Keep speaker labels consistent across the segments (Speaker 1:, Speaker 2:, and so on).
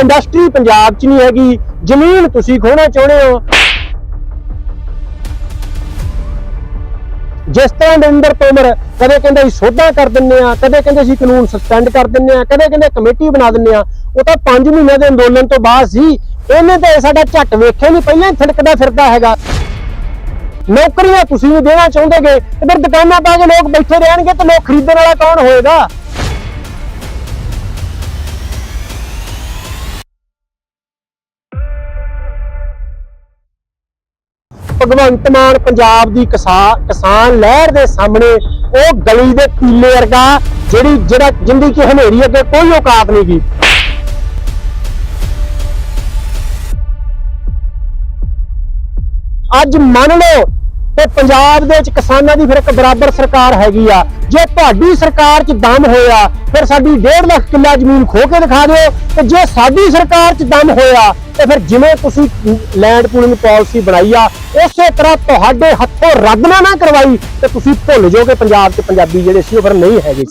Speaker 1: Industry Punjab 'ਚ ਨਹੀਂ ਹੈਗੀ, ਜ਼ਮੀਨ ਤੁਸੀਂ ਖੋਣਾ ਚਾਹੁੰਦੇ ਹੋ। ਜਿਸ ਤਰ੍ਹਾਂ ਨਰਿੰਦਰ ਤੋਮਰ ਕਦੇ ਕਹਿੰਦੇ ਅਸੀਂ ਸੋਧਾਂ ਕਰ ਦਿੰਨੇ ਆ ਕਦੇ ਕਹਿੰਦੇ ਅਸੀਂ ਕਾਨੂੰਨ ਸਸਪੈਂਡ ਕਰ ਦਿੰਨੇ ਆ ਕਦੇ ਕਹਿੰਦੇ ਕਮੇਟੀ ਬਣਾ ਦਿੰਨੇ ਆ ਉਹ ਤਾਂ 5 ਮਹੀਨਿਆਂ ਦੇ ਅੰਦੋਲਨ ਤੋਂ ਬਾਅਦ ਸੀ। ਇਹਨੇ ਤਾਂ ਇਹ ਸਾਡਾ ਝੱਟ ਵੇਖਿਆ ਨਹੀਂ, ਪਹਿਲਾਂ ਥਿੜਕਦਾ ਫਿਰਦਾ ਹੈਗਾ। ਨੌਕਰੀਆਂ ਤੁਸੀਂ ਵੀ ਦੇਣਾ ਚਾਹੁੰਦੇਗੇ ਤੇ ਫਿਰ ਦੁਕਾਨਾਂ ਪਾ ਕੇ ਲੋਕ ਬੈਠੇ ਰਹਿਣਗੇ, ਤੇ ਲੋਕ ਖਰੀਦਣ ਵਾਲਾ ਕੌਣ ਹੋਏਗਾ? ਭਗਵੰਤ ਮਾਨ ਪੰਜਾਬ ਦੀ ਕਿਸਾ- ਕਿਸਾਨ ਲਹਿਰ ਦੇ ਸਾਹਮਣੇ ਉਹ ਗਲੀ ਦੇ ਕੀਲੇ ਵਰਗਾ ਜਿਹੜੀ, ਜਿਹੜਾ, ਜਿੰਦੀ ਚ ਹਨੇਰੀ ਅੱਗੇ ਕੋਈ ਔਕਾਤ ਨਹੀਂ ਗੀ। ਅੱਜ ਮੰਨ ਲਓ ਤੇ ਪੰਜਾਬ ਦੇ ਵਿੱਚ ਕਿਸਾਨਾਂ ਦੀ ਫਿਰ ਇੱਕ ਬਰਾਬਰ ਸਰਕਾਰ ਹੈਗੀ ਆ। ਜੇ ਤੁਹਾਡੀ ਸਰਕਾਰ 'ਚ ਦਮ ਹੋਇਆ, ਫਿਰ ਸਾਡੀ 1.5 ਲੱਖ ਕਿੱਲਾ ਜ਼ਮੀਨ ਖੋ ਕੇ ਦਿਖਾ ਦਿਓ। ਤੇ ਜੇ ਸਾਡੀ ਸਰਕਾਰ 'ਚ ਦਮ ਹੋਇਆ, ਤੇ ਫਿਰ ਜਿਵੇਂ ਤੁਸੀਂ ਲੈਂਡ ਪੂਲਿੰਗ ਪਾਲਿਸੀ ਬਣਾਈ ਆ, ਉਸੇ ਤਰ੍ਹਾਂ ਤੁਹਾਡੇ ਹੱਥੋਂ ਰੱਦ ਨਾ ਕਰਵਾਈ, ਤੇ ਤੁਸੀਂ ਭੁੱਲ ਜਾਓਗੇ ਪੰਜਾਬ 'ਚ ਪੰਜਾਬੀ ਜਿਹੜੇ ਸੀ, ਉਹ ਫਿਰ ਨਹੀਂ ਹੈਗੇ।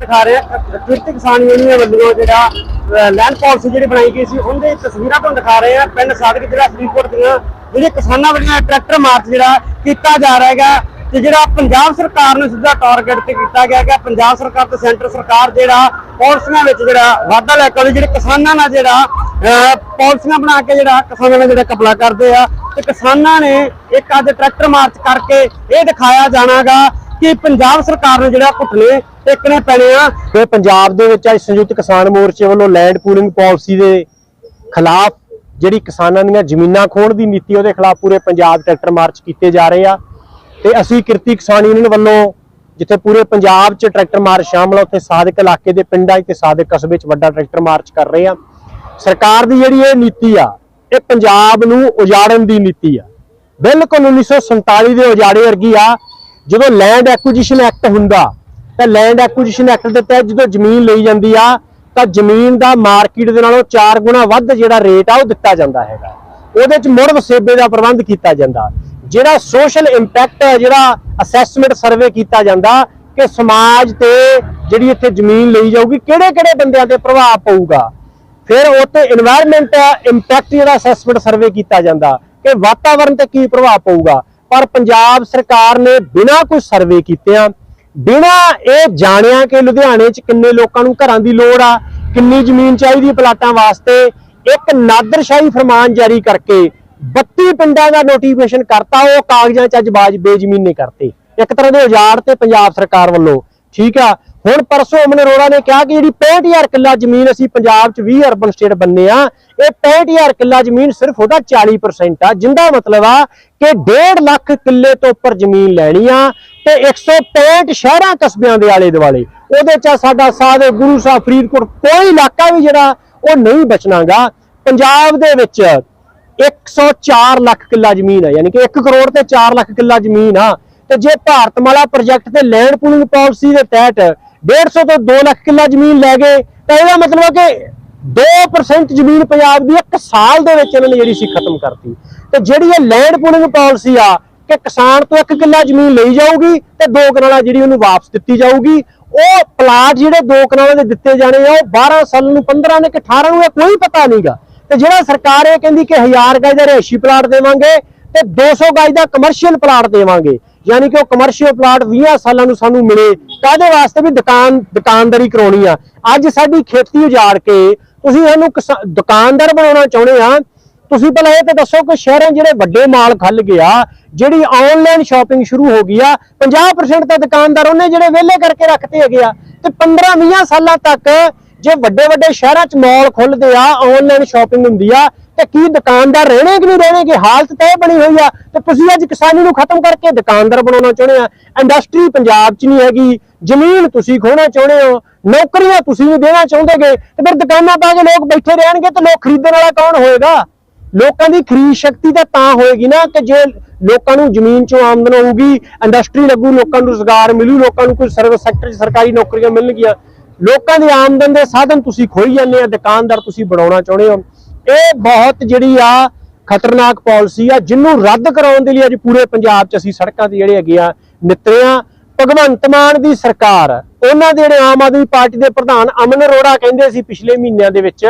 Speaker 1: ਦਿਖਾ ਰਹੇ ਆ। ਕਿਰਤੀ ਕਿਸਾਨ ਯੂਨੀਅਨ ਵੱਲੋਂ ਜਿਹੜਾ ਲੈਂਡ ਪਾਲਿਸੀ ਜਿਹੜੀ ਬਣਾਈ ਗਈ ਸੀ ਉਹਦੇ ਤਸਵੀਰਾਂ ਤੁਹਾਨੂੰ ਦਿਖਾ ਰਹੇ ਆ। ਪਿੰਡ ਸਾਦਕ ਜਿਹੜਾ ਫਰੀਦਕੋਟ ਦੀਆਂ ਜਿਹੜੇ ਕਿਸਾਨਾਂ ਵੱਲੋਂ ਟਰੈਕਟਰ ਮਾਰਚ ਜਿਹੜਾ ਕੀਤਾ ਜਾ ਰਿਹਾ ਹੈਗਾ ਤੇ ਜਿਹੜਾ ਪੰਜਾਬ ਸਰਕਾਰ ਨੂੰ ਸਿੱਧਾ ਟਾਰਗੇਟ ਤੇ ਕੀਤਾ ਗਿਆ ਕਿ ਪੰਜਾਬ ਸਰਕਾਰ ਤੇ ਸੈਂਟਰ ਸਰਕਾਰ ਜਿਹੜਾ ਪਾਲਿਸੀਆਂ ਵਿੱਚ ਜਿਹੜਾ ਵਾਧਾ ਲੈ ਕੇ ਆਉਂਦੀ, ਜਿਹੜੇ ਕਿਸਾਨਾਂ ਨਾਲ ਜਿਹੜਾ ਅਹ, ਪਾਲਿਸੀਆਂ ਬਣਾ ਕੇ ਜਿਹੜਾ ਕਿਸਾਨਾਂ ਨਾਲ ਜਿਹੜਾ ਕਪਲਾ ਕਰਦੇ ਆ। ਤੇ ਕਿਸਾਨਾਂ ਨੇ ਇੱਕ ਅੱਜ ਟਰੈਕਟਰ ਮਾਰਚ ਕਰਕੇ ਇਹ ਦਿਖਾਇਆ ਜਾਣਾਗਾ ਕਿ ਪੰਜਾਬ ਸਰਕਾਰ ਨੂੰ ਜਿਹੜਾ ਘੁੱਟਨੇ ਇੱਕ ਟੇਕਣੇ ਪੈਣੇ ਆ ਤੇ ਪੰਜਾਬ ਦੇ ਵਿੱਚ ਅੱਜ ਸੰਯੁਕਤ ਕਿਸਾਨ ਮੋਰਚੇ ਵੱਲੋਂ ਲੈਂਡ ਪੂਲਿੰਗ ਪਾਲਿਸੀ ਦੇ ਖਿਲਾਫ ਜਿਹੜੀ ਕਿਸਾਨਾਂ ਦੀਆਂ ਜ਼ਮੀਨਾਂ ਖੋਣ ਦੀ ਨੀਤੀ, ਉਹਦੇ ਖਿਲਾਫ ਪੂਰੇ ਪੰਜਾਬ ਟਰੈਕਟਰ ਮਾਰਚ ਕੀਤੇ ਜਾ ਰਹੇ ਆ। ਤੇ ਅਸੀਂ ਕਿਰਤੀ ਕਿਸਾਨ ਯੂਨੀਅਨ ਵੱਲੋਂ ਜਿੱਥੇ ਪੂਰੇ ਪੰਜਾਬ 'ਚ ਟਰੈਕਟਰ ਮਾਰਚ ਸ਼ਾਮਲ ਆ, ਉੱਥੇ ਸਾਦਕ ਇਲਾਕੇ ਦੇ ਪਿੰਡਾਂ 'ਚ ਤੇ ਸਾਦਕ ਕਸਬੇ 'ਚ ਵੱਡਾ ਟਰੈਕਟਰ ਮਾਰਚ ਕਰ ਰਹੇ ਆ। ਸਰਕਾਰ ਦੀ ਜਿਹੜੀ ਇਹ ਨੀਤੀ ਆ, ਇਹ ਪੰਜਾਬ ਨੂੰ ਉਜਾੜਨ ਦੀ ਨੀਤੀ ਆ। ਬਿਲਕੁਲ 1947 ਦੇ ਉਜਾੜੇ ਵਰਗੀ ਆ, ਜਦੋਂ ਲੈਂਡ ਐਕੁਜੀਸ਼ਨ ਐਕਟ ਹੁੰਦਾ ਤਾਂ ਲੈਂਡ ਐਕੁਜੀਸ਼ਨ ਐਕਟ ਦੇ ਤਹਿਤ ਜਦੋਂ ਜ਼ਮੀਨ ਲਈ ਜਾਂਦੀ ਆ, ਤਾਂ ਜ਼ਮੀਨ ਦਾ ਮਾਰਕੀਟ ਦੇ ਨਾਲੋਂ ਚਾਰ ਗੁਣਾ ਵੱਧ ਜਿਹੜਾ ਰੇਟ ਆ, ਉਹ ਦਿੱਤਾ ਜਾਂਦਾ ਹੈਗਾ। ਉਹਦੇ ਚ ਮੁੜ ਵਸੇਬੇ ਦਾ ਪ੍ਰਬੰਧ ਕੀਤਾ ਜਾਂਦਾ। ਜਿਹੜਾ ਸੋਸ਼ਲ ਇੰਪੈਕਟ ਹੈ ਜਿਹੜਾ ਅਸੈਸਮੈਂਟ ਸਰਵੇ ਕੀਤਾ ਜਾਂਦਾ, ਕਿ ਸਮਾਜ ਤੇ ਜਿਹੜੀ ਇੱਥੇ ਜ਼ਮੀਨ ਲਈ ਜਾਊਗੀ ਕਿਹੜੇ ਕਿਹੜੇ ਬੰਦਿਆਂ ਤੇ ਪ੍ਰਭਾਵ ਪਊਗਾ। ਫਿਰ ਉੱਤੇ এনवायरमेंट ਇੰਪੈਕਟ ਜਿਹੜਾ ਅਸੈਸਮੈਂਟ ਸਰਵੇ ਕੀਤਾ ਜਾਂਦਾ, ਕਿ ਵਾਤਾਵਰਣ ਤੇ ਕੀ ਪ੍ਰਭਾਵ ਪਊਗਾ। ਪਰ ਪੰਜਾਬ ਸਰਕਾਰ ਨੇ ਬਿਨਾਂ ਕੋਈ ਸਰਵੇ ਕੀਤੇ ਆ ਬਿਨਾਂ ਇਹ ਜਾਣਿਆ ਕਿ ਲੁਧਿਆਣੇ 'ਚ ਕਿੰਨੇ ਲੋਕਾਂ ਨੂੰ ਘਰਾਂ ਦੀ ਲੋੜ ਆ, ਕਿੰਨੀ ਜ਼ਮੀਨ ਚਾਹੀਦੀ ਪਲਾਟਾਂ ਵਾਸਤੇ, ਇੱਕ ਨਾਦਰਸ਼ਾਹੀ ਫਰਮਾਨ ਜਾਰੀ ਕਰਕੇ 32 ਪਿੰਡਾਂ ਦਾ ਨੋਟੀਫਿਕੇਸ਼ਨ ਕਰਤਾ, ਉਹ ਕਾਗਜ਼ਾਂ 'ਚ ਅੱਜ ਬਾਜ ਬੇਜ਼ਮੀਨੇ ਕਰਤੇ। ਇੱਕ ਤਰ੍ਹਾਂ ਦੇ ਉਜਾੜ ਤੇ ਪੰਜਾਬ ਸਰਕਾਰ ਵੱਲੋਂ, ਠੀਕ ਆ? ਹੁਣ ਪਰਸੋਂ ਅਮਨ ਅਰੋੜਾ ਨੇ ਕਿਹਾ ਕਿ ਜਿਹੜੀ 65000 ਕਿੱਲਾ ਜ਼ਮੀਨ ਅਸੀਂ ਪੰਜਾਬ 'ਚ 20 ਅਰਬਨ ਸਟੇਟ ਬੰਨੇ ਆ, ਇਹ 65000 ਕਿੱਲਾ ਜ਼ਮੀਨ ਸਿਰਫ ਉਹਦਾ 40% ਆ, ਜਿੰਦਾ ਮਤਲਬ ਆ ਕਿ 1.5 ਲੱਖ ਕਿੱਲੇ ਤੋਂ ਉੱਪਰ ਜ਼ਮੀਨ ਲੈਣੀ ਆ ਤੇ 165 ਸ਼ਹਿਰਾਂ ਕਸਬਿਆਂ ਦੇ ਆਲੇ ਦੁਆਲੇ। ਉਹਦੇ 'ਚ ਸਾਡਾ ਸਾਦੇ ਗੁਰੂ ਸਾਹਿਬ ਫਰੀਦਕੋਟ ਕੋਈ ਇਲਾਕਾ ਵੀ ਜਿਹੜਾ, ਉਹ ਨਹੀਂ ਬਚਣਾਗਾ। ਪੰਜਾਬ ਦੇ ਵਿੱਚ 104 ਲੱਖ ਕਿੱਲਾ ਜ਼ਮੀਨ ਹੈ, ਯਾਨੀ ਕਿ 1 ਕਰੋੜ ਤੇ 4 ਲੱਖ ਕਿੱਲਾ ਜ਼ਮੀਨ ਆ। ਤੇ ਜੇ ਭਾਰਤਮਾਲਾ ਪ੍ਰੋਜੈਕਟ ਤੇ ਲੈਂਡ ਪੂਲਿੰਗ ਪਾਲਿਸੀ ਦੇ ਤਹਿਤ 150 ਤੋਂ 2 ਲੱਖ ਕਿੱਲਾ ਜ਼ਮੀਨ ਲੈ ਗਏ, ਤਾਂ ਇਹਦਾ ਮਤਲਬ ਹੈ ਕਿ 2% ਜ਼ਮੀਨ ਪੰਜਾਬ ਦੀ ਇੱਕ ਸਾਲ ਦੇ ਵਿੱਚ ਇਹਨਾਂ ਨੇ ਜਿਹੜੀ ਸੀ ਖਤਮ ਕਰਤੀ। ਤੇ ਜਿਹੜੀ ਇਹ ਲੈਂਡ ਪੂਲਿੰਗ ਪਾਲਿਸੀ ਆ ਕਿ ਕਿਸਾਨ ਤੋਂ ਇੱਕ ਕਿੱਲਾ ਜ਼ਮੀਨ ਲਈ ਜਾਊਗੀ ਤੇ ਦੋ ਕਨਾਲਾਂ ਜਿਹੜੀ ਉਹਨੂੰ ਵਾਪਸ ਦਿੱਤੀ ਜਾਊਗੀ। ਉਹ ਪਲਾਟ ਜਿਹੜੇ ਦੋ ਕਨਾਲਾਂ ਦੇ ਦਿੱਤੇ ਜਾਣੇ ਆ, ਉਹ 12 ਸਾਲ ਨੂੰ 15 ਨੇ ਕਿ 18 ਨੂੰ, ਇਹ ਕੋਈ ਪਤਾ ਨਹੀਂਗਾ। ਤੇ ਜਿਹੜਾ ਸਰਕਾਰ ਇਹ ਕਹਿੰਦੀ ਕਿ 1000 ਗਜ ਦਾ ਰਿਹਾਇਸ਼ੀ ਪਲਾਟ ਦੇਵਾਂਗੇ ਤੇ 200 ਗਜ ਦਾ ਕਮਰਸ਼ੀਅਲ ਪਲਾਟ ਦੇਵਾਂਗੇ। ਯਾਨੀ ਕਿ ਉਹ ਕਮਰਸ਼ੀਅਲ ਪਲਾਟ 20 ਸਾਲਾਂ ਨੂੰ ਸਾਨੂੰ ਮਿਲੇ ਕਾਹਦੇ ਵਾਸਤੇ ਵੀ ਦੁਕਾਨ, ਦੁਕਾਨਦਾਰੀ ਕਰਾਉਣੀ ਆ। ਅੱਜ ਸਾਡੀ ਖੇਤੀ ਉਜਾੜ ਕੇ ਤੁਸੀਂ ਸਾਨੂੰ ਕਿਸਾ- ਦੁਕਾਨਦਾਰ ਬਣਾਉਣਾ ਚਾਹੁੰਦੇ ਆ ਤੁਸੀਂ ਪਹਿਲਾਂ ਇਹ ਤੇ ਦੱਸੋ ਕਿ ਸ਼ਹਿਰਾਂ ਜਿਹੜੇ ਵੱਡੇ ਮਾਲ ਖੱਲ ਗਿਆ, ਜਿਹੜੀ ਆਨਲਾਈਨ ਸ਼ਾਪਿੰਗ ਸ਼ੁਰੂ ਹੋ ਗਈ ਆ 50% ਤਾਂ ਦੁਕਾਨਦਾਰ ਉਹਨੇ ਜਿਹੜੇ ਵਿਹਲੇ ਕਰਕੇ ਰੱਖਤੇ ਹੈਗੇ ਆ। ਤੇ 15-20 ਸਾਲਾਂ ਤੱਕ ਜੇ ਵੱਡੇ ਵੱਡੇ ਸ਼ਹਿਰਾਂ 'ਚ ਮਾਲ ਖੁੱਲਦੇ ਆ ਆਨਲਾਈਨ ਸ਼ਾਪਿੰਗ ਹੁੰਦੀ ਆ, ਤੇ ਕੀ ਦੁਕਾਨਦਾਰ ਰਹਿਣੇ ਕਿ ਨਹੀਂ ਰਹਿਣਗੇ ਹਾਲਤ ਤਾਂ ਇਹ ਬਣੀ ਹੋਈ ਆ। ਤੇ ਤੁਸੀਂ ਅੱਜ ਕਿਸਾਨੀ ਨੂੰ ਖਤਮ ਕਰਕੇ ਦੁਕਾਨਦਾਰ ਬਣਾਉਣਾ ਚਾਹੁੰਦੇ ਆ। ਇੰਡਸਟਰੀ ਪੰਜਾਬ 'ਚ ਨਹੀਂ ਹੈਗੀ, ਜ਼ਮੀਨ ਤੁਸੀਂ ਖੋਣਾ ਚਾਹੁੰਦੇ ਹੋ, ਨੌਕਰੀਆਂ ਤੁਸੀਂ ਨਹੀਂ ਦੇਣਾ ਚਾਹੁੰਦੇਗੇ, ਤੇ ਫਿਰ ਦੁਕਾਨਾਂ ਪਾ ਕੇ ਲੋਕ ਬੈਠੇ ਰਹਿਣਗੇ, ਤੇ ਲੋਕ ਖਰੀਦਣ ਵਾਲਾ ਕੌਣ ਹੋਏਗਾ? ਲੋਕਾਂ ਦੀ ਖਰੀਦ ਸ਼ਕਤੀ ਤਾਂ ਤਾਂ ਹੋਏਗੀ ਨਾ ਕਿ ਜੇ ਲੋਕਾਂ ਨੂੰ ਜ਼ਮੀਨ ਚੋਂ ਆਮਦਨ ਆਊਗੀ ਇੰਡਸਟਰੀ ਲੱਗੂ, ਲੋਕਾਂ ਨੂੰ ਰੋਜ਼ਗਾਰ ਮਿਲੂ, ਲੋਕਾਂ ਨੂੰ ਕੋਈ ਸਰਵਿਸ ਸੈਕਟਰ 'ਚ ਸਰਕਾਰੀ ਨੌਕਰੀਆਂ ਮਿਲਣਗੀਆਂ, ਲੋਕਾਂ ਦੀ ਆਮਦਨ ਦੇ ਸਾਧਨ ਤੁਸੀਂ ਖੋਈ ਜਾਂਦੇ ਆ, ਦੁਕਾਨਦਾਰ ਤੁਸੀਂ ਬਣਾਉਣਾ ਚਾਹੁੰਦੇ ਹੋ। ਇਹ ਬਹੁਤ ਜਿਹੜੀ ਆ ਖਤਰਨਾਕ ਪਾਲਿਸੀ ਆ, ਜਿਹਨੂੰ ਰੱਦ ਕਰਾਉਣ ਦੇ ਲਈ ਅੱਜ ਪੂਰੇ ਪੰਜਾਬ 'ਚ ਅਸੀਂ ਸੜਕਾਂ ਤੇ ਜਿਹੜੇ ਹੈਗੇ ਆ, ਨਿਤਰੇ ਆ। ਭਗਵੰਤ ਮਾਨ ਦੀ ਸਰਕਾਰ, ਉਹਨਾਂ ਦੇ ਜਿਹੜੇ ਆਮ ਆਦਮੀ ਪਾਰਟੀ ਦੇ ਪ੍ਰਧਾਨ ਅਮਨ ਅਰੋੜਾ ਕਹਿੰਦੇ ਸੀ ਪਿਛਲੇ ਮਹੀਨਿਆਂ ਦੇ ਵਿੱਚ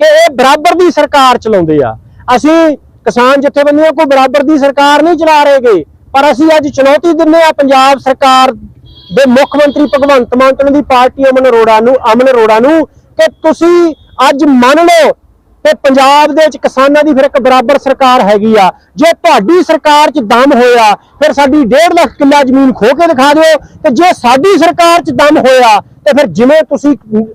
Speaker 1: ਕਿ ਇਹ ਬਰਾਬਰ ਦੀ ਸਰਕਾਰ ਚਲਾਉਂਦੇ ਆ। ਅਸੀਂ ਕਿਸਾਨ ਜਥੇਬੰਦੀਆਂ ਕੋਈ ਬਰਾਬਰ ਦੀ ਸਰਕਾਰ ਨਹੀਂ ਚਲਾ ਰਹੇਗੇ ਪਰ ਅਸੀਂ ਅੱਜ ਚੁਣੌਤੀ ਦਿੰਦੇ ਆ ਪੰਜਾਬ ਸਰਕਾਰ ਦੇ ਮੁੱਖ ਮੰਤਰੀ ਭਗਵੰਤ ਮਾਨ ਤੇ ਉਹਨਾਂ ਦੀ ਪਾਰਟੀ ਅਮਨ ਅਰੋੜਾ ਨੂੰ ਅਮਨ ਅਰੋੜਾ ਨੂੰ ਕਿ ਤੁਸੀਂ ਅੱਜ ਮੰਨ ਲਓ ਤੇ ਪੰਜਾਬ ਦੇ ਵਿੱਚ ਕਿਸਾਨਾਂ ਦੀ ਫਿਰ ਇੱਕ ਬਰਾਬਰ ਸਰਕਾਰ ਹੈਗੀ ਆ। ਜੇ ਤੁਹਾਡੀ ਸਰਕਾਰ 'ਚ ਦਮ ਹੋਇਆ, ਫਿਰ ਸਾਡੀ 1.5 ਲੱਖ ਕਿੱਲਾ ਜ਼ਮੀਨ ਖੋ ਕੇ ਦਿਖਾ ਦਿਓ। ਤੇ ਜੇ ਸਾਡੀ ਸਰਕਾਰ 'ਚ ਦਮ ਹੋਇਆ, ਤੇ ਫਿਰ ਜਿਵੇਂ ਤੁਸੀਂ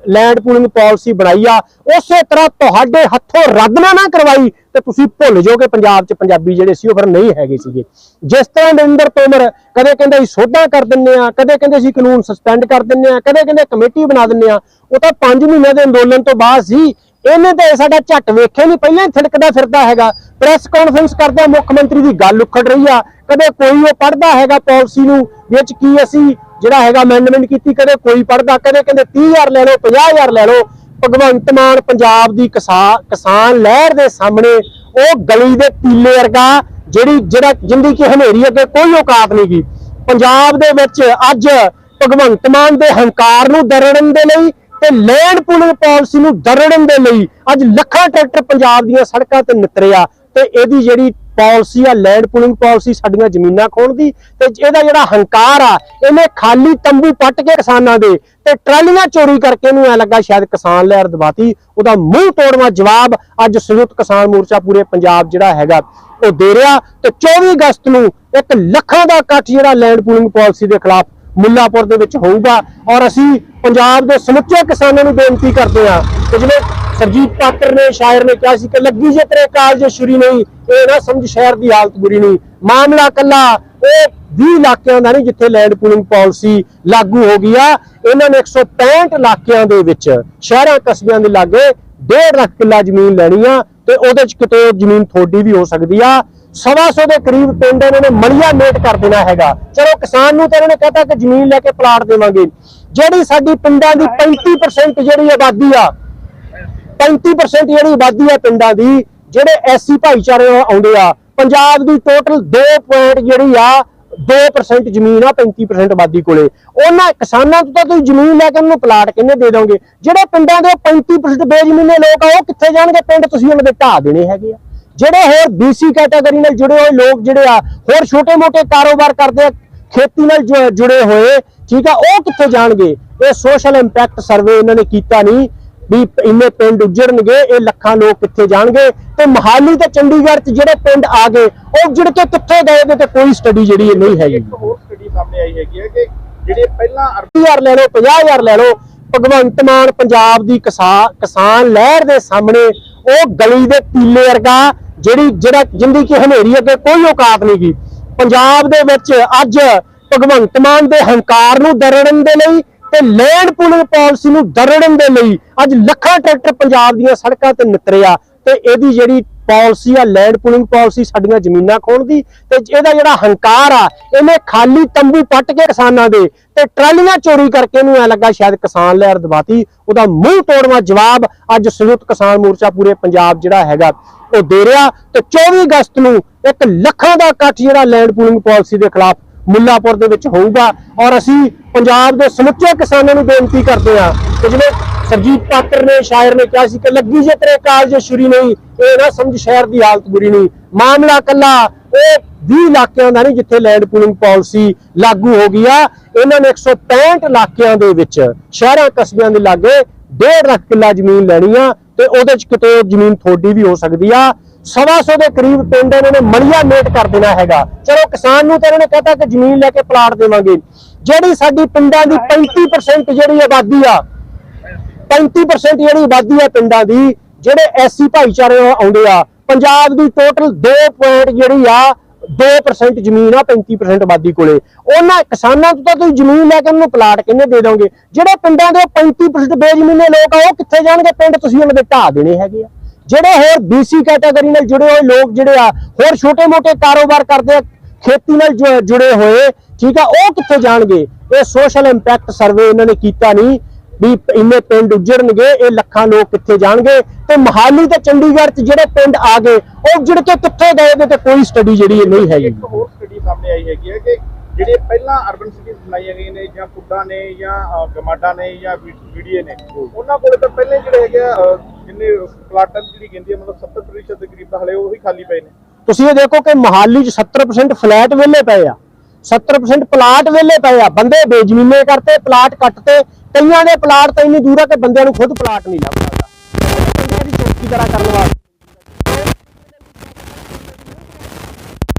Speaker 1: ਲੈਂਡ ਪੂਲਿੰਗ ਪਾਲਿਸੀ ਬਣਾਈ ਆ, ਉਸੇ ਤਰ੍ਹਾਂ ਤੁਹਾਡੇ ਹੱਥੋਂ ਰੱਦ ਨਾ ਨਾ ਕਰਵਾਈ, ਤੇ ਤੁਸੀਂ ਭੁੱਲ ਜਾਓਗੇ ਪੰਜਾਬ 'ਚ ਪੰਜਾਬੀ ਜਿਹੜੇ ਸੀ, ਉਹ ਫਿਰ ਨਹੀਂ ਹੈਗੇ ਸੀਗੇ। ਜਿਸ ਤਰ੍ਹਾਂ ਨਰਿੰਦਰ ਤੋਮਰ ਕਦੇ ਕਹਿੰਦੇ ਅਸੀਂ ਸੋਧਾਂ ਕਰ ਦਿੰਨੇ ਆ ਕਦੇ ਕਹਿੰਦੇ ਅਸੀਂ ਕਾਨੂੰਨ ਸਸਪੈਂਡ ਕਰ ਦਿੰਨੇ ਆ ਕਦੇ ਕਹਿੰਦੇ ਕਮੇਟੀ ਬਣਾ ਦਿੰਨੇ ਆ ਉਹ ਤਾਂ 5 ਮਹੀਨਿਆਂ ਦੇ ਅੰਦੋਲਨ ਤੋਂ ਬਾਅਦ ਸੀ। ਇਹਨੇ ਤਾਂ ਸਾਡਾ ਝੱਟ ਵੇਖਿਆ ਨਹੀਂ ਪਹਿਲਾਂ ਹੀ ਥਿੜਕਦਾ ਫਿਰਦਾ ਹੈਗਾ। ਪ੍ਰੈਸ ਕਾਨਫਰੰਸ ਕਰਦਾ ਮੁੱਖ ਮੰਤਰੀ ਦੀ ਗੱਲ ਉਖੜ ਰਹੀ ਆ। ਕਦੇ ਕੋਈ ਉਹ ਪੜਦਾ ਹੈਗਾ ਪਾਲਿਸੀ ਨੂੰ, ਵਿੱਚ ਕੀ ਅਸੀਂ ਜਿਹੜਾ ਹੈਗਾ ਅਮੈਂਡਮੈਂਟ ਕੀਤੀ, ਕਦੇ ਕੋਈ ਪੜਦਾ ਕਦੇ ਕਹਿੰਦੇ 30000 ਲੈ ਲਓ 50000 ਲੈ ਲਓ। ਭਗਵੰਤ ਮਾਨ ਪੰਜਾਬ ਦੀ ਕਿਸਾਨ ਕਿਸਾਨ ਲਹਿਰ ਦੇ ਸਾਹਮਣੇ ਉਹ ਗਲੀ ਦੇ ਪੀਲੇ ਵਰਗਾ ਜਿਹੜੀ, ਜਿਹੜਾ, ਜਿੰਦੀ ਕੀ ਹਨੇਰੀ ਅੱਗੇ ਕੋਈ ਔਕਾਤ ਨਹੀਂ ਗੀ। ਪੰਜਾਬ ਦੇ ਵਿੱਚ ਅੱਜ ਭਗਵੰਤ ਮਾਨ ਦੇ ਹੰਕਾਰ ਨੂੰ ਦਰੜਨ ਦੇ ਲਈ ਤੇ ਲੈਂਡ ਪੂਲਿੰਗ ਪਾਲਿਸੀ ਨੂੰ ਦਰੜਨ ਦੇ ਲਈ ਅੱਜ ਲੱਖਾਂ ਟਰੈਕਟਰ ਪੰਜਾਬ ਦੀਆਂ ਸੜਕਾਂ ਤੇ ਨਿਤਰਿਆ ਤੇ ਇਹਦੀ ਜਿਹੜੀ ਪਾਲਿਸੀ ਆ ਲੈਂਡ ਪੂਲਿੰਗ ਪਾਲਿਸੀ ਸਾਡੀਆਂ ਜ਼ਮੀਨਾਂ ਖੋਣ ਦੀ ਤੇ ਇਹਦਾ ਜਿਹੜਾ ਹੰਕਾਰ ਆ, ਇਹਨੇ ਖਾਲੀ ਤੰਬੂ ਪੱਟ ਕੇ ਕਿਸਾਨਾਂ ਦੇ ਤੇ ਟਰਾਲੀਆਂ ਚੋਰੀ ਕਰਕੇ ਇਹਨੂੰ ਐ ਲੱਗਾ ਸ਼ਾਇਦ ਕਿਸਾਨ ਲਹਿਰ ਦਬਾਤੀ, ਉਹਦਾ ਮੂੰਹ ਤੋੜਵਾ ਜਵਾਬ ਅੱਜ ਸੰਯੁਕਤ ਕਿਸਾਨ ਮੋਰਚਾ ਪੂਰੇ ਪੰਜਾਬ ਜਿਹੜਾ ਹੈਗਾ, ਉਹ ਦੇ ਰਿਹਾ ਤੇ 24 ਅਗਸਤ ਨੂੰ ਇੱਕ ਲੱਖਾਂ ਦਾ ਇਕੱਠ ਜਿਹੜਾ ਲੈਂਡ ਪੂਲਿੰਗ ਪਾਲਿਸੀ ਦੇ ਖਿਲਾਫ ਮੁੱਲਾਪੁਰ ਦੇ ਵਿੱਚ ਹੋਊਗਾ ਔਰ ਅਸੀਂ ਪੰਜਾਬ ਦੇ ਸਮੁੱਚੇ ਕਿਸਾਨਾਂ ਨੂੰ ਬੇਨਤੀ ਕਰਦੇ ਹਾਂ ਕਿ ਜਿਵੇਂ ਸਰਜੀਤ ਪਾਤਰ ਨੇ, ਸ਼ਾਇਰ ਨੇ ਕਿਹਾ ਸੀ ਕਿ ਲੱਗੀ ਜੇ ਤੇਰੇ ਕਾਲਜ ਸ਼ੁਰੀ ਨਹੀਂ, ਇਹ ਨਾ ਸਮਝ ਸ਼ਹਿਰ ਦੀ ਹਾਲਤ ਬੁਰੀ ਨਹੀਂ। ਮਾਮਲਾ ਕੱਲਾ ਉਹ 20 ਇਲਾਕਿਆਂ ਦਾ ਨਹੀਂ ਜਿੱਥੇ ਲੈਂਡ ਪੂਲਿੰਗ ਪਾਲਿਸੀ ਲਾਗੂ ਹੋ ਗਈ ਆ। ਇਹਨਾਂ ਨੇ 165 ਇਲਾਕਿਆਂ ਦੇ ਵਿੱਚ ਸ਼ਹਿਰਾਂ ਕਸਬਿਆਂ ਦੇ ਲਾਗੇ 1.5 ਲੱਖ ਕਿੱਲਾ ਜ਼ਮੀਨ ਲੈਣੀ ਆ ਤੇ ਉਹਦੇ ਚ ਕਿਤੇ ਜ਼ਮੀਨ ਥੋੜੀ ਵੀ ਹੋ ਸਕਦੀ ਆ। ਸਵਾ ਸੌ ਦੇ ਕਰੀਬ ਪਿੰਡ ਇਹਨਾਂ ਨੇ ਮਲੀਆ ਮੇਟ ਕਰ ਦੇਣਾ ਹੈਗਾ। ਚਲੋ ਕਿਸਾਨ ਨੂੰ ਤਾਂ ਇਹਨਾਂ ਨੇ ਕਹਤਾ ਕਿ ਜ਼ਮੀਨ ਲੈ ਕੇ ਪਲਾਟ ਦੇਵਾਂਗੇ। ਜਿਹੜੀ ਸਾਡੀ ਪਿੰਡਾਂ ਦੀ 35% ਜਿਹੜੀ ਆਬਾਦੀ ਆ 35% ਜਿਹੜੀ ਆਬਾਦੀ ਆ ਪਿੰਡਾਂ ਦੀ, ਜਿਹੜੇ ਐਸਸੀ ਭਾਈਚਾਰੇ ਆਉਂਦੇ ਆ, ਪੰਜਾਬ ਦੀ ਟੋਟਲ 2 ਪੁਆਇੰਟ ਜਿਹੜੀ ਆ 2% ਜ਼ਮੀਨ ਆ 35% ਆਬਾਦੀ ਕੋਲੇ। ਉਹਨਾਂ ਕਿਸਾਨਾਂ ਤੋਂ ਤਾਂ ਤੁਸੀਂ ਜ਼ਮੀਨ ਲੈ ਕੇ ਉਹਨੂੰ ਪਲਾਟ ਕਿੰਨੇ ਦੇ ਦੋਗੇ? ਜਿਹੜੇ ਪਿੰਡਾਂ ਦੇ 35% ਬੇਜ਼ਮੀਨੇ ਲੋਕ ਆ, ਉਹ ਕਿੱਥੇ ਜਾਣਗੇ? ਪਿੰਡ ਤੁਸੀਂ ਉਹਨਾਂ ਦੇ ਢਾਹ ਦੇਣੇ ਹੈਗੇ ਆ। ਜਿਹੜੇ ਹੋਰ ਬੀਸੀ ਕੈਟਾਗਰੀ ਨਾਲ ਜੁੜੇ ਹੋਏ ਲੋਕ ਜਿਹੜੇ ਆ, ਹੋਰ ਛੋਟੇ-ਮੋਟੇ ਕਾਰੋਬਾਰ ਕਰਦੇ ਆ, ਖੇਤੀ ਨਾਲ ਜੁ- ਜੁੜੇ ਹੋਏ ਠੀਕ ਆ ਉਹ ਕਿੱਥੇ ਜਾਣਗੇ? ਇਹ ਸੋਸ਼ਲ ਇੰਪੈਕਟ ਸਰਵੇ ਇਹਨਾਂ ਨੇ ਕੀਤਾ ਨਹੀਂ ਵੀ ਇੰਨੇ ਪਿੰਡ ਉਜੜਨਗੇ ਇਹ ਲੱਖਾਂ ਲੋਕ ਕਿੱਥੇ ਜਾਣਗੇ? ਤੇ ਮਹਾਲੀ ਤੇ ਚੰਡੀਗੜ੍ਹ ਚ ਜਿਹੜੇ ਪਿੰਡ ਆ ਗਏ ਉਹ ਉਜੜ ਕੇ ਕਿੱਥੇ ਗਏ ਤੇ ਕੋਈ ਸਟੱਡੀ ਜਿਹੜੀ ਨਹੀਂ ਹੈਗੀ।
Speaker 2: ਇੱਕ ਹੋਰ ਸਟੱਡੀ ਸਾਹਮਣੇ ਆਈ ਹੈਗੀ ਹੈ ਕਿ ਜਿਹੜੇ ਪਹਿਲਾਂ ਅਰਬ
Speaker 1: 20000 ਲੈ ਲਓ 50000 ਲੈ ਲਓ ਭਗਵੰਤ ਮਾਨ ਪੰਜਾਬ ਦੀ ਕਿਸਾਨ ਕਿਸਾਨ ਲਹਿਰ ਦੇ ਸਾਹਮਣੇ ਉਹ ਗਲੀ ਦੇ ਤੀਲੇ ਵਰਗਾ ਜਿਹੜੀ ਜਿਹੜਾ ਜਿੰਦੀ ਕੀ ਹਨੇਰੀ ਅੱਗੇ ਕੋਈ ਔਕਾਤ ਨਹੀਂ ਗੀ। ਪੰਜਾਬ ਦੇ ਵਿੱਚ ਅੱਜ ਭਗਵੰਤ ਮਾਨ ਦੇ ਹੰਕਾਰ ਨੂੰ ਦਰੜਨ ਦੇ ਲਈ ਤੇ ਲੈਂਡ ਪੂਲਿੰਗ ਪਾਲਿਸੀ ਨੂੰ ਦਰੜਨ ਦੇ ਲਈ ਅੱਜ ਲੱਖਾਂ ਟਰੈਕਟਰ ਪੰਜਾਬ ਦੀਆਂ ਸੜਕਾਂ ਤੇ ਨਿਤਰਿਆ ਤੇ ਇਹਦੀ ਜਿਹੜੀ ਪਾਲਿਸੀ ਆ ਲੈਂਡ ਪੂਲਿੰਗ ਪਾਲਿਸੀ ਸਾਡੀਆਂ ਜ਼ਮੀਨਾਂ ਖੋਣ ਦੀ ਤੇ ਇਹਦਾ ਜਿਹੜਾ ਹੰਕਾਰ ਆ, ਇਹਨੇ ਖਾਲੀ ਤੰਬੂ ਪੱਟ ਕੇ ਕਿਸਾਨਾਂ ਦੇ ਤੇ ਟਰਾਲੀਆਂ ਚੋਰੀ ਕਰਕੇ ਇਹਨੂੰ ਐ ਲੱਗਾ ਸ਼ਾਇਦ ਕਿਸਾਨ ਲਹਿਰ ਦਬਾਤੀ ਉਹਦਾ ਮੂੰਹ ਤੋੜਵਾ ਜਵਾਬ ਅੱਜ ਸੰਯੁਕਤ ਕਿਸਾਨ ਮੋਰਚਾ ਪੂਰੇ ਪੰਜਾਬ ਜਿਹੜਾ ਹੈਗਾ, ਉਹ ਦੇ ਰਿਹਾ ਤੇ 24 ਅਗਸਤ ਨੂੰ ਇੱਕ ਲੱਖਾਂ ਦਾ ਇਕੱਠ ਜਿਹੜਾ ਲੈਂਡ ਪੂਲਿੰਗ ਪਾਲਿਸੀ ਦੇ ਖਿਲਾਫ ਮੁੱਲਾਪੁਰ ਦੇ ਵਿੱਚ ਹੋਊਗਾ। ਔਰ ਅਸੀਂ ਪੰਜਾਬ ਦੇ ਸਮੁੱਚੇ ਕਿਸਾਨਾਂ ਨੂੰ ਬੇਨਤੀ ਕਰਦੇ ਹਾਂ ਕਿ ਜਿਵੇਂ ਸਰਜੀਤ ਪਾਤਰ ਨੇ, ਸ਼ਾਇਰ ਨੇ ਕਿਹਾ ਸੀ ਕਿ ਲੱਗੀ ਜੇ ਤੇਰੇ ਕਾਲਜ ਸ਼ੁਰੀ ਨਹੀਂ, ਇਹ ਨਾ ਸਮਝ ਸ਼ਹਿਰ ਦੀ ਹਾਲਤ ਬੁਰੀ ਨਹੀਂ। ਮਾਮਲਾ ਕੱਲਾ ਉਹ 20 ਇਲਾਕਿਆਂ ਦਾ ਨਹੀਂ ਜਿੱਥੇ ਲੈਂਡ ਪੂਲਿੰਗ ਪਾਲਿਸੀ ਲਾਗੂ ਹੋ ਗਈ ਆ। ਇਹਨਾਂ ਨੇ 165 ਇਲਾਕਿਆਂ ਦੇ ਵਿੱਚ ਸ਼ਹਿਰਾਂ ਕਸਬਿਆਂ ਦੇ ਲਾਗੇ 1.5 ਲੱਖ ਕਿੱਲਾ ਜ਼ਮੀਨ ਲੈਣੀ ਆ ਤੇ ਉਹਦੇ ਚ ਕਿਤੇ ਜ਼ਮੀਨ ਥੋੜੀ ਵੀ ਹੋ ਸਕਦੀ ਆ। ਸਵਾ ਸੌ ਦੇ ਕਰੀਬ ਪਿੰਡ ਇਹਨਾਂ ਨੇ ਮਲੀਆ ਮੇਟ ਕਰ ਦੇਣਾ ਹੈਗਾ। ਚਲੋ ਕਿਸਾਨ ਨੂੰ ਤਾਂ ਇਹਨਾਂ ਨੇ ਕਹਤਾ ਕਿ ਜ਼ਮੀਨ ਲੈ ਕੇ ਪਲਾਟ ਦੇਵਾਂਗੇ। ਜਿਹੜੀ ਸਾਡੀ ਪਿੰਡਾਂ ਦੀ 35% ਜਿਹੜੀ ਆਬਾਦੀ ਆ 35% ਜਿਹੜੀ ਆਬਾਦੀ ਆ ਪਿੰਡਾਂ ਦੀ, ਜਿਹੜੇ ਐਸਸੀ ਭਾਈਚਾਰੇ ਆਉਂਦੇ ਆ, ਪੰਜਾਬ ਦੀ ਟੋਟਲ 2 ਪੁਆਇੰਟ ਜਿਹੜੀ ਆ 2% ਜ਼ਮੀਨ ਆ 35% ਆਬਾਦੀ ਕੋਲੇ। ਉਹਨਾਂ ਕਿਸਾਨਾਂ ਤੋਂ ਤਾਂ ਤੁਸੀਂ ਜ਼ਮੀਨ ਲੈ ਕੇ ਉਹਨਾਂ ਨੂੰ ਪਲਾਟ ਕਿੰਨੇ ਦੇ ਦੋਗੇ? ਜਿਹੜੇ ਪਿੰਡਾਂ ਦੇ 35% ਬੇਜ਼ਮੀਨੇ ਲੋਕ ਆ, ਉਹ ਕਿੱਥੇ ਜਾਣਗੇ? ਪਿੰਡ ਤੁਸੀਂ ਉਹਨਾਂ ਦੇ ਢਾਹ ਦੇਣੇ ਹੈਗੇ ਆ। ਜਿਹੜੇ ਹੋਰ ਬੀਸੀ ਕੈਟਾਗਰੀ ਨਾਲ ਜੁੜੇ ਹੋਏ ਲੋਕ ਜਿਹੜੇ ਆ ਹੋਰ ਛੋਟੇ-ਮੋਟੇ ਕਾਰੋਬਾਰ ਕਰਦੇ ਆ ਖੇਤੀ ਨਾਲ ਜੁੜੇ ਹੋਏ ਠੀਕ ਆ ਉਹ ਕਿੱਥੇ ਜਾਣਗੇ? ਇਹ ਸੋਸ਼ਲ ਇੰਪੈਕਟ ਸਰਵੇ ਇਹਨਾਂ ਨੇ ਕੀਤਾ ਨਹੀਂ ਵੀ ਇੰਨੇ ਪਿੰਡ ਉਜੜਨਗੇ ਇਹ ਲੱਖਾਂ ਲੋਕ ਕਿੱਥੇ ਜਾਣਗੇ? ਤੇ ਮਹਾਲੀ ਤੇ ਚੰਡੀਗੜ੍ਹ ਚ ਜਿਹੜੇ ਪਿੰਡ ਆ ਗਏ ਉਹ ਉਜੜ ਕੇ ਕਿੱਥੇ ਗਏ ਇਹਦੇ ਤੇ ਕੋਈ ਸਟੱਡੀ ਜਿਹੜੀ ਇਹ ਨਹੀਂ ਹੈਗੀ।
Speaker 2: ਇੱਕ ਹੋਰ ਸਟੱਡੀ ਸਾਹਮਣੇ ਆਈ ਹੈਗੀ ਹੈ ਕਿ ਜਿਹੜੇ ਪਹਿਲਾਂ ਅਰਬਨ ਸਿਟੀਜ਼ ਬਣਾਈਆਂ ਗਈਆਂ ਨੇ ਜਾਂ ਪੁੱਡਾ ਨੇ ਜਾਂ ਗਮਾਡਾ ਨੇ ਜਾਂ ਵੀਡੀਏ ਨੇ ਉਹਨਾਂ ਕੋਲੇ ਤਾਂ ਪਹਿਲੇ ਜਿਹੜੇ ਹੈਗੇ ਆ, ਜਿੰਨੇ ਪਲਾਟਾਂ ਦੀ ਜਿਹੜੀ ਗਿਣਤੀ ਹੈ, ਮਤਲਬ 70% ਦੇ ਕਰੀਬ ਤਾਂ ਹਲੇ ਉਹ ਖਾਲੀ ਪਏ ਨੇ।
Speaker 1: ਤੁਸੀਂ ਇਹ ਦੇਖੋ ਕਿ ਮਹਾਲੀ 'ਚ 70% ਫਲੈਟ ਵਿਹਲੇ ਪਏ ਆ। 70% ਪਲਾਟ ਵਿਹਲੇ ਪਏ ਆ। ਬੰਦੇ ਬੇਜ਼ਮੀਨੇ ਕਰਤੇ, ਪਲਾਟ ਕੱਟਤੇ। ਕਈਆਂ ਦੇ ਪਲਾਟ ਤਾਂ ਇੰਨੀ ਦੂਰ ਆ ਕਿ ਬੰਦਿਆਂ ਨੂੰ ਖੁਦ ਪਲਾਟ ਨਹੀਂ ਲੱਭ ਸਕਦਾ। ਬੰਦਿਆਂ ਦੀ ਚੌਕੀਦਾਰਾ ਕਰਨ ਵਾਸਤੇ।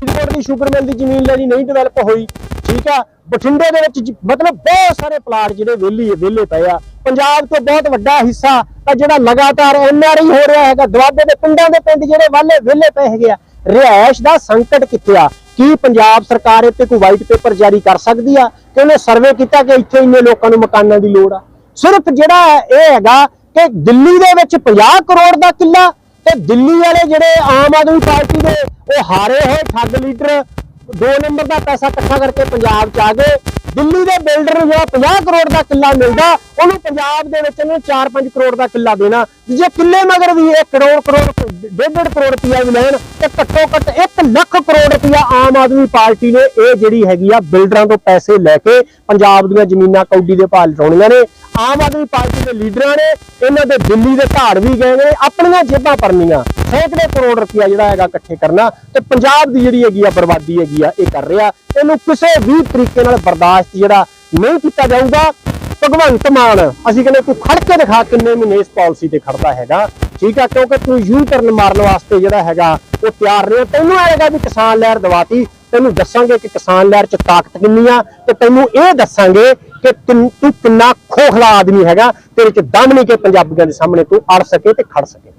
Speaker 1: ਫਰੀਦਕੋਟ ਦੀ ਸ਼ੂਗਰ ਦੀ ਜ਼ਮੀਨ ਲੈ ਜੀ, ਨਹੀਂ ਡਿਵੈਲਪ ਹੋਈ। ਠੀਕ ਆ? ਬਠਿੰਡੇ ਦੇ ਵਿੱਚ ਮਤਲਬ ਬਹੁਤ ਸਾਰੇ ਪਲਾਟ ਜਿਹੜੇ ਵਿਹਲੀ ਵਿਹਲੇ ਪਏ ਆ। ਪੰਜਾਬ ਤੋਂ ਬਹੁਤ ਵੱਡਾ ਹਿੱਸਾ ਤਾਂ ਜਿਹੜਾ ਲਗਾਤਾਰ ਐਨਆਰਆਈ ਹੋ ਰਿਹਾ ਹੈਗਾ। ਦੁਆਬੇ ਦੇ ਪਿੰਡਾਂ ਦੇ ਪਿੰਡ ਜਿਹੜੇ ਵਾਲੇ ਵਿਹਲੇ ਪਏ ਹੈਗੇ ਆ। ਰਿਹਾਇਸ਼ ਦਾ ਸੰਕਟ ਕਿੱਥੇ ਆ? ਕੀ ਪੰਜਾਬ ਸਰਕਾਰ ਇੱਥੇ ਕੋਈ ਵਾਈਟ ਪੇਪਰ ਜਾਰੀ ਕਰ ਸਕਦੀ ਆ? ਕਿ ਉਹਨੇ ਸਰਵੇ ਕੀਤਾ ਕਿ ਇੱਥੇ ਇੰਨੇ ਲੋਕਾਂ ਨੂੰ ਮਕਾਨਾਂ ਦੀ ਲੋੜ ਆ? ਸਿਰਫ ਜਿਹੜਾ ਇਹ ਹੈਗਾ ਕਿ ਦਿੱਲੀ ਦੇ ਵਿੱਚ 50 ਕਰੋੜ ਦਾ ਕਿੱਲਾ ਤੇ ਦਿੱਲੀ ਵਾਲੇ ਜਿਹੜੇ ਆਮ ਆਦਮੀ ਪਾਰਟੀ ਦੇ ਉਹ ਹਾਰੇ ਹੋਏ ਠੱਗ ਲੀਡਰ ਦੋ ਨੰਬਰ ਦਾ ਪੈਸਾ ਇਕੱਠਾ ਕਰਕੇ ਪੰਜਾਬ ਚ ਆ ਗਏ। ਦਿੱਲੀ ਦੇ ਬਿਲਡਰ ਨੂੰ ਜਿਹੜਾ 50 ਕਰੋੜ ਦਾ ਕਿੱਲਾ ਮਿਲਦਾ, ਉਹਨੂੰ ਪੰਜਾਬ ਦੇ ਵਿੱਚ ਇਹਨੂੰ 4-5 ਕਰੋੜ ਦਾ ਕਿੱਲਾ ਦੇਣਾ। ਜੇ ਕਿੱਲੇ ਮਗਰ ਵੀ 1 ਕਰੋੜ ਕਰੋੜ, ਡੇਢ ਡੇਢ ਕਰੋੜ ਰੁਪਇਆ ਵੀ ਲੈਣ, ਤੇ ਘੱਟੋ ਘੱਟ 1 ਲੱਖ ਕਰੋੜ ਰੁਪਇਆ ਆਮ ਆਦਮੀ ਪਾਰਟੀ ਨੇ ਇਹ ਜਿਹੜੀ ਹੈਗੀ ਆ ਬਿਲਡਰਾਂ ਤੋਂ ਪੈਸੇ ਲੈ ਕੇ ਪੰਜਾਬ ਦੀਆਂ ਜ਼ਮੀਨਾਂ ਕੌਡੀ ਦੇ ਭਾਅ ਲਟਾਉਣੀਆਂ ਨੇ। ਆਮ ਆਦਮੀ ਪਾਰਟੀ ਦੇ ਲੀਡਰਾਂ ਨੇ, ਇਹਨਾਂ ਦੇ ਦਿੱਲੀ ਦੇ ਧਾੜ ਵੀ ਗਏ ਨੇ, ਆਪਣੀਆਂ ਜੇਬਾਂ ਭਰਨੀਆਂ। ਸੈਂਕੜੇ ਕਰੋੜ ਰੁਪਇਆ ਜਿਹੜਾ ਹੈਗਾ ਇਕੱਠੇ ਕਰਨਾ ਤੇ ਪੰਜਾਬ ਦੀ ਜਿਹੜੀ ਹੈਗੀ ਆ ਬਰਬਾਦੀ ਹੈਗੀ ਆ, ਇਹ ਕਰ ਰਿਹਾ। ਇਹਨੂੰ ਕਿਸੇ ਵੀ ਤਰੀਕੇ ਨਾਲ ਬਰਦਾਸ਼ਤ ਜਿਹੜਾ ਨਹੀਂ ਕੀਤਾ ਜਾਊਗਾ, ਭਗਵੰਤ ਮਾਨ, ਅਸੀਂ ਕਹਿੰਦੇ ਤੂੰ ਖੜ ਕੇ ਦਿਖਾ ਕਿੰਨੇ ਮਹੀਨੇ ਇਸ ਪਾਲਿਸੀ ਤੇ ਖੜਦਾ ਹੈਗਾ। ਠੀਕ ਆ, ਕਿਉਂਕਿ ਤੂੰ ਯੂ ਟਰਨ ਮਾਰਨ ਵਾਸਤੇ ਜਿਹੜਾ ਹੈਗਾ, ਉਹ ਤਿਆਰ ਰਿਹਾ ਤੈਨੂੰ ਆਏਗਾ ਵੀ ਕਿਸਾਨ ਲਹਿਰ ਦਵਾਤੀ, ਤੈਨੂੰ ਦੱਸਾਂਗੇ ਕਿ ਕਿਸਾਨ ਲਹਿਰ ਚ ਤਾਕਤ ਕਿੰਨੀ ਆ ਤੇ ਤੈਨੂੰ ਇਹ ਦੱਸਾਂਗੇ ਕਿ ਕਿੰਨ- ਤੂੰ ਕਿੰਨਾ ਖੋਖਲਾ ਆਦਮੀ ਹੈਗਾ, ਤੇਰੇ ਚ ਦਮ ਨਹੀਂ ਕਿ ਪੰਜਾਬੀਆਂ ਦੇ ਸਾਹਮਣੇ ਤੂੰ ਅੜ ਸਕੇ ਤੇ ਖੜ ਸਕੇ।